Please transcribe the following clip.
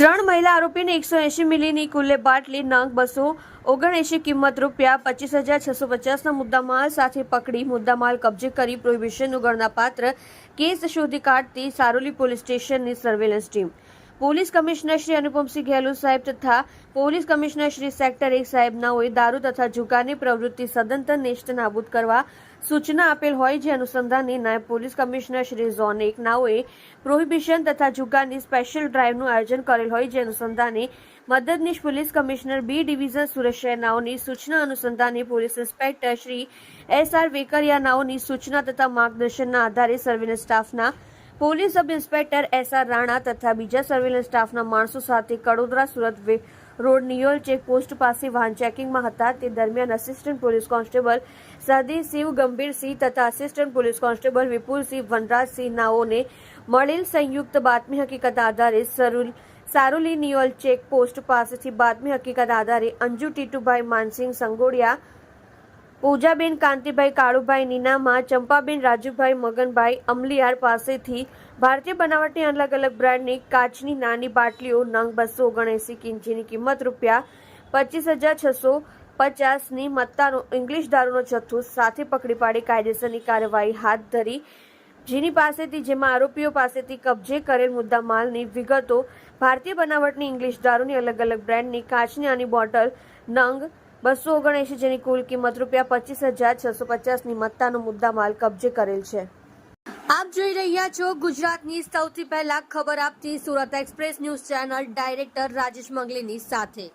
ત્રણ મહિલા આરોપીને એકસો એંશી મિલીની કુલ્લે બાટલી નંગ બસો ઓગણએંશી કિંમત રૂપિયા પચીસ હજાર છસો પચાસના મુદ્દામાલ સાથે પકડી મુદ્દામાલ કબજે કરી પ્રોહિબિશનનું ગણનાપાત્ર કેસ શોધી કાઢતી સારોલી પોલીસ સ્ટેશનની surveillance team police commissioner Shri Anupamsinh Gehlot સાહેબ તથા પોલીસ કમિશનર શ્રી સેક્ટર એક સાહેબનાઓએ દારૂ તથા જુગારની પ્રવૃત્તિ સદંતર નેષ્ટ નાબૂદ કરવા સૂચના આપેલ હોય જે અનુસંધાને નાયબ પોલીસ કમિશનર શ્રી ઝોન એક નાઓએ પ્રોહિબિશન તથા જુગાની સ્પેશિયલ ડ્રાઇવનું આયોજન કરેલ હોય જે અનુસંધાને મદદનીશ police commissioner B division Suresh નાઓની સૂચના અનુસંધાને police inspector Shri S R Vekariya નાઓની સૂચના તથા માર્ગદર્શનના આધારે સર્વેલન્સ સ્ટાફના police sub inspector S R Rana તથા બીજા સર્વેલન્સ સ્ટાફના માણસો સાથે કડોદરા સુરત રોડ નિયોલ ચેકપોસ્ટ પાસે વાહન ચેકિંગમાં હતા. તે દરમિયાન અસિસ્ટન્ટ પોલીસ કોન્સ્ટેબલ સદી શિવ ગંભીરસિંહ તથા assistant police constable Vipulsinh Vanrajsinh નાઓને મળેલ સંયુક્ત બાતમી હકીકત આધારે સરુલ સારોલી નિયોલ ચેકપોસ્ટ પાસેથી બાતમી હકીકત આધારે અંજુ ટીટુભાઈ માનસિંહ સંગોડિયા પૂજાબેન, કાંતિભાઈ, કાળુભાઈ, નીનામા, ચંપાબેન, રાજુભાઈ, મગનભાઈ, અમલિયાર પાસેથી ભારતીય બનાવટની અલગ અલગ બ્રાન્ડની કાચની નાની બાટલીઓ નંગ બસો ઓગણએંસી કિંચીની કિંમત રૂપિયા પચીસ હજાર છસો પચાસની મત્તાનો ઇંગ્લિશ દારૂનો જથ્થો સાથે પકડી પાડી કાયદેસરની કાર્યવાહી હાથ ધરી. જેની પાસેથી, જેમાં આરોપીઓ પાસેથી કબજે કરેલ મુદ્દા માલની વિગતો ભારતીય બનાવટની ઇંગ્લિશ દારૂની અલગ અલગ બ્રાન્ડની કાચની આની બોટલ નંગ બસો ઓગણએંશી જેની કુલ કિંમત રૂપિયા પચીસ હજાર છસો પચાસની મત્તાનો મુદ્દા માલ કબજે કરેલ છે. આપ જોઈ રહ્યા છો ગુજરાતની સૌથી પહેલા ખબર આપતી Surat express news channel director Rajesh મંગલીની સાથે.